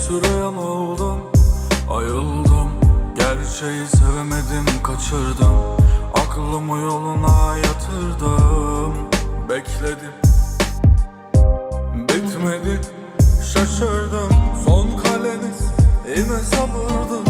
süre yanıldım Ayıldım. Gerçeği sevemedim kaçırdım. Aklımı yoluna yatırdım. Bekledim. Bitmedi. Şaşırdım. Son kaleniz Yine sabırdı